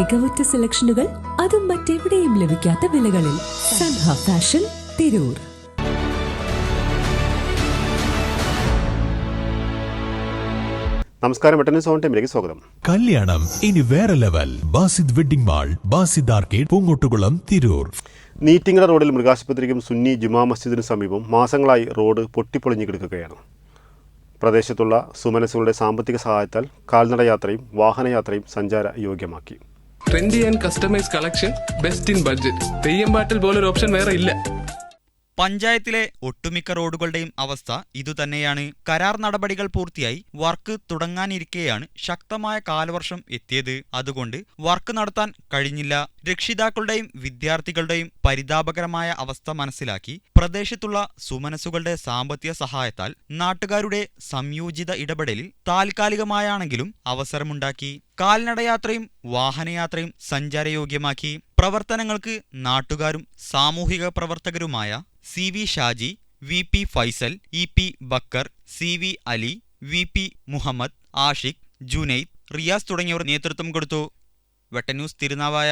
മികവുറ്റ സെലക്ഷനുകൾ അതും മറ്റെവിടെയും ലഭിക്കാത്ത വിലകളിൽ സൻഹ ഫാഷൻ തിരൂർ. നമസ്കാരം വെട്ടനി സോൺ ടൈമിലേക്ക് സ്വാഗതം. കല്യാണം ഇനി വേറെ level. Basid wedding mall Basid arcade Poongottukulam Tirur. Neettingara റോഡിൽ മൃഗാശുപത്രിക്കും സുന്നി ജുമാ മസ്ജിദിനും സമീപം മാസങ്ങളായി റോഡ് പൊട്ടിപ്പൊളിഞ്ഞു കിടക്കുകയാണ്. പ്രദേശത്തുള്ള സുമനസുകളുടെ സാമ്പത്തിക സഹായത്താൽ കാൽനടയാത്രയും വാഹനയാത്രയും സഞ്ചാര യോഗ്യമാക്കി. Trendy and customise collection best in budget Theyyam പാട്ടിൽ പോലൊരു ഓപ്ഷൻ വേറെ ഇല്ല. പഞ്ചായത്തിലെ ഒട്ടുമിക്ക റോഡുകളുടെയും അവസ്ഥ ഇതുതന്നെയാണ്. കരാർ നടപടികൾ പൂർത്തിയായി വർക്ക് തുടങ്ങാനിരിക്കെയാണ് ശക്തമായ കാലവർഷം എത്തിയത്. അതുകൊണ്ട് വർക്ക് നടത്താൻ കഴിഞ്ഞില്ല. രക്ഷിതാക്കളുടെയും വിദ്യാർത്ഥികളുടെയും പരിതാപകരമായ അവസ്ഥ മനസ്സിലാക്കി പ്രദേശത്തുള്ള സുമനസുകളുടെ സാമ്പത്തിക സഹായത്താൽ നാട്ടുകാരുടെ സംയോജിത ഇടപെടലിൽ താൽക്കാലികമായാണെങ്കിലും അവസരമുണ്ടാക്കി കാൽനടയാത്രയും വാഹനയാത്രയും സഞ്ചാരയോഗ്യമാക്കി. പ്രവർത്തനങ്ങൾക്ക് നാട്ടുകാരും സാമൂഹിക പ്രവർത്തകരുമായ C V Shaji V P Faisal E P Bakkar C V Ali V P Muhammad Ashiq Junaid Riyas തുടങ്ങിയവർ നേതൃത്വം കൊടുത്തു. വെട്ടന്യൂസ് തിരുനാവായ